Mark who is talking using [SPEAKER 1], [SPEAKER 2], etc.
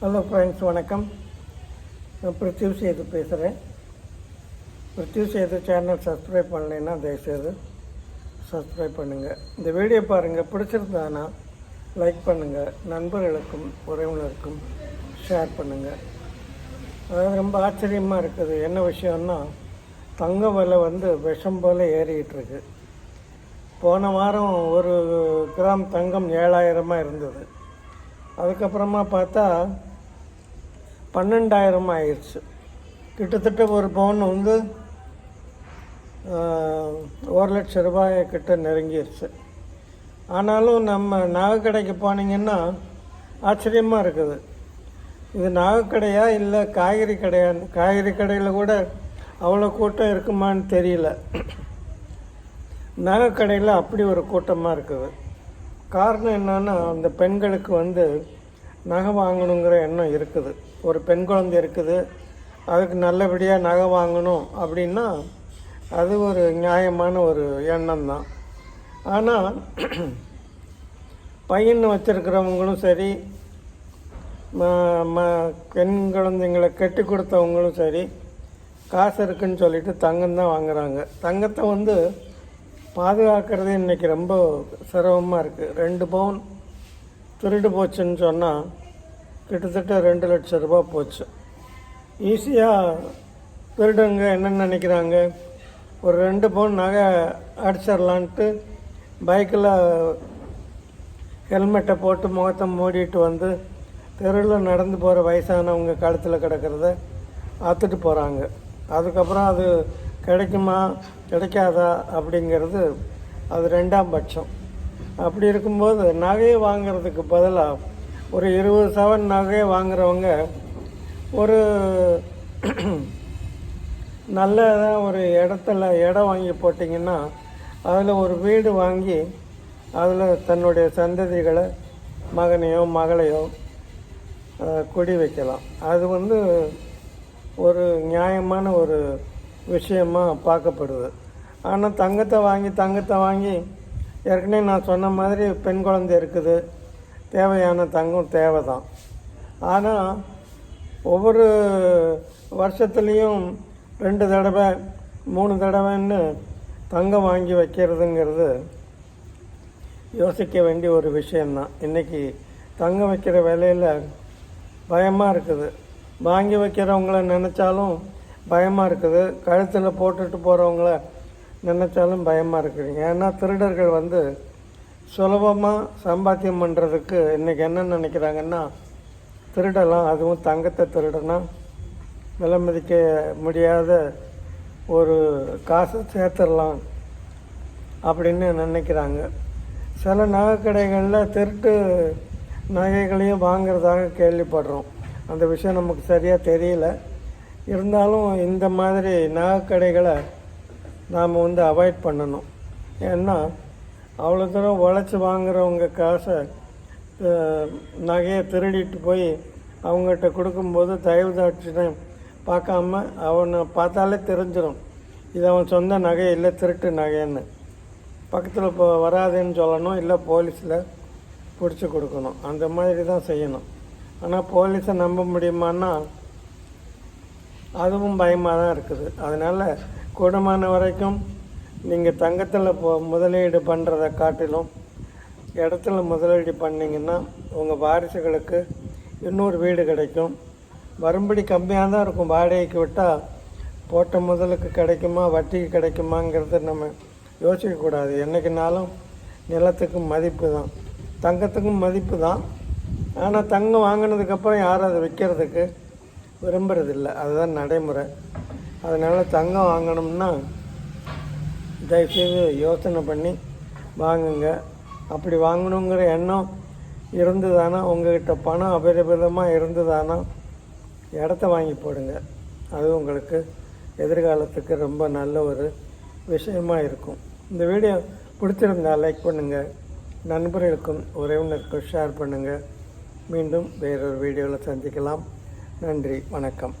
[SPEAKER 1] Hello friends வணக்கம். நான் பிருத்திவ் சேது பேசுகிறேன் பிருத்திவ் சேது சேனல் சப்ஸ்கிரைப் பண்ணலைன்னா தயவுசெய்து சப்ஸ்கிரைப் பண்ணுங்கள் இந்த வீடியோ பாருங்கள் பிடிச்சிருந்தானா லைக் பண்ணுங்கள் நண்பர்களுக்கும் உறவினருக்கும் ஷேர் பண்ணுங்கள் அதாவது ரொம்ப ஆச்சரியமாக இருக்குது. என்ன விஷயம்னா தங்க விலை வந்து விஷம் போல் ஏறிக்கிட்டு போன வாரம் ஒரு கிராம் தங்கம் ஏழாயிரமாக இருந்தது. அதுக்கப்புறமா பார்த்தா பன்னெண்டாயிரம் ஆயிடுச்சு. கிட்டத்தட்ட ஒரு பவுன் வந்து ஒரு லட்ச ரூபாய் கிட்ட நெருங்கிடுச்சு ஆனாலும் நம்ம நகைக்கடைக்கு போனீங்கன்னா ஆச்சரியமாக இருக்குது. இது நகைக்கடையா இல்லை காய்கறி கடையான்னு காய்கறி கடையில் கூட அவ்வளோ கூட்டம் இருக்குமான்னு தெரியல. நகைக்கடையில் அப்படி ஒரு கூட்டமாக இருக்குது. காரணம் என்னென்னா அந்த பெண்களுக்கு வந்து நகை வாங்கணுங்கிற எண்ணம் இருக்குது. ஒரு பெண் குழந்தை இருக்குது அதுக்கு நல்லபடியாக நகை வாங்கணும் அப்படின்னா அது ஒரு நியாயமான ஒரு எண்ணம் தான் ஆனால் பையன் வச்சுருக்கிறவங்களும் சரி ம- ம- பெண் குழந்தைங்களை கட்டி கொடுத்தவங்களும் சரி காசு இருக்குன்னு சொல்லிட்டு தங்கம் தான் வாங்குறாங்க. தங்கத்தை வந்து பாதுகாக்கிறது இன்றைக்கி ரொம்ப சிரமமாக இருக்குது ரெண்டு பவுன் திருடு போச்சுன்னு சொன்னால் கிட்டத்தட்ட ரெண்டு லட்சம் ரூபாய் போச்சு. ஈஸியாக திருடுங்க என்னென்னு நினைக்கிறாங்க. ஒரு ரெண்டு பவுன் நகை அடிச்சிடலான்ட்டு பைக்கில் ஹெல்மெட்டை போட்டு முகத்தை மூடிட்டு வந்து தெருவில் நடந்து போகிற வயசானவங்க கழுத்தில் கிடக்கிறத அத்துட்டு போகிறாங்க. அதுக்கப்புறம் அது கிடைக்குமா கிடைக்காதா அப்படிங்கிறது அது ரெண்டாம் பட்சம். அப்படி இருக்கும்போது நகையை வாங்கிறதுக்கு பதிலாக ஒரு இருபது சவன் நகை வாங்குறவங்க ஒரு நல்லதாக ஒரு இடத்துல இடம் வாங்கி போட்டிங்கன்னா அதில் ஒரு வீடு வாங்கி அதில் தன்னுடைய சந்ததிகளை மகனையோ மகளையோ குடி வைக்கலாம். அது வந்து ஒரு நியாயமான ஒரு விஷயமாக பார்க்கப்படுது. ஆனால் தங்கத்தை வாங்கி தங்கத்தை வாங்கி ஏற்கனவே நான் சொன்ன மாதிரி பெண் குழந்தை இருக்குது. தேவையான தங்கம் தேவை தான் ஆனால் ஒவ்வொரு வருஷத்துலேயும் ரெண்டு தடவை மூணு தடவைன்னு தங்கம் வாங்கி வைக்கிறதுங்கிறது யோசிக்க வேண்டிய ஒரு விஷயந்தான் இன்றைக்கி தங்கம் வைக்கிற விலையில் பயமாக இருக்குது. வாங்கி வைக்கிறவங்கள நினச்சாலும் பயமாக இருக்குது. கழுத்தில் போட்டுட்டு போகிறவங்கள நினச்சாலும் பயமாக இருக்குது. ஏன்னா திருடர்கள் வந்து சுலபமாக சம்பாத்தியம் பண்ணுறதுக்கு இன்றைக்கி என்ன நினைக்கிறாங்கன்னா திருடலாம். அதுவும் தங்கத்தை திருடனா விலை மதிக்க முடியாத ஒரு காசு சேர்த்துடலாம் அப்படின்னு நினைக்கிறாங்க. சில நகை கடைகளில் திருட்டு நகைகளையும் வாங்குறதாக கேள்விப்படுறோம். அந்த விஷயம் நமக்கு சரியாக தெரியல. இருந்தாலும் இந்த மாதிரி நகை கடைகளை நாம் வந்து அவாய்ட் பண்ணணும். ஏன்னா அவ்வளோ தூரம் உழைச்சி வாங்குறவங்க காசை நகையை திருடிட்டு போய் அவங்ககிட்ட கொடுக்கும்போது தயவு தாட்சினை பார்க்காம அவனை பார்த்தாலே தெரிஞ்சிடும் இது அவன் சொந்த நகை இல்லை திருட்டு நகைன்னு. பக்கத்தில் இப்போ வராதுன்னு சொல்லணும் இல்லை போலீஸில் பிடிச்சி கொடுக்கணும். அந்த மாதிரி தான் செய்யணும். ஆனால் போலீஸை நம்ப முடியுமான்னா அதுவும் பயமாக தான் இருக்குது. அதனால் கூடமான வரைக்கும் நீங்கள் தங்கத்தில் இப்போ முதலீடு பண்ணுறத காட்டிலும் இடத்துல முதலீடு பண்ணிங்கன்னா உங்கள் வாரிசுகளுக்கு இன்னொரு வீடு கிடைக்கும். வரும்படி கம்மியாக தான் இருக்கும். வாடகைக்கு விட்டால் போட்ட முதலுக்கு கிடைக்குமா வட்டிக்கு கிடைக்குமாங்கிறத நம்ம யோசிக்கக்கூடாது என்றைக்குனாலும் நிலத்துக்கும் மதிப்பு தான் தங்கத்துக்கும் மதிப்பு தான் ஆனால் தங்கம் வாங்கினதுக்கப்புறம் யாரும் அதை விற்கிறதுக்கு விரும்புகிறதில்ல அதுதான் நடைமுறை. அதனால் தங்கம் வாங்கணும்னா தயவுசெய்து யோசனை பண்ணி வாங்குங்க. அப்படி வாங்கணுங்கிற எண்ணம் இருந்ததானா? உங்கள்கிட்ட பணம் அபரிபிதமாக இருந்ததானா? இடத்த வாங்கி போடுங்க. அது உங்களுக்கு எதிர்காலத்துக்கு ரொம்ப நல்ல ஒரு விஷயமாக இருக்கும். இந்த வீடியோ பிடிச்சிருந்தா லைக் பண்ணுங்கள் நண்பர்களுக்கும் உறவினருக்கும் ஷேர் பண்ணுங்கள் மீண்டும் வேறொரு வீடியோவில் சந்திக்கலாம். நன்றி. வணக்கம்.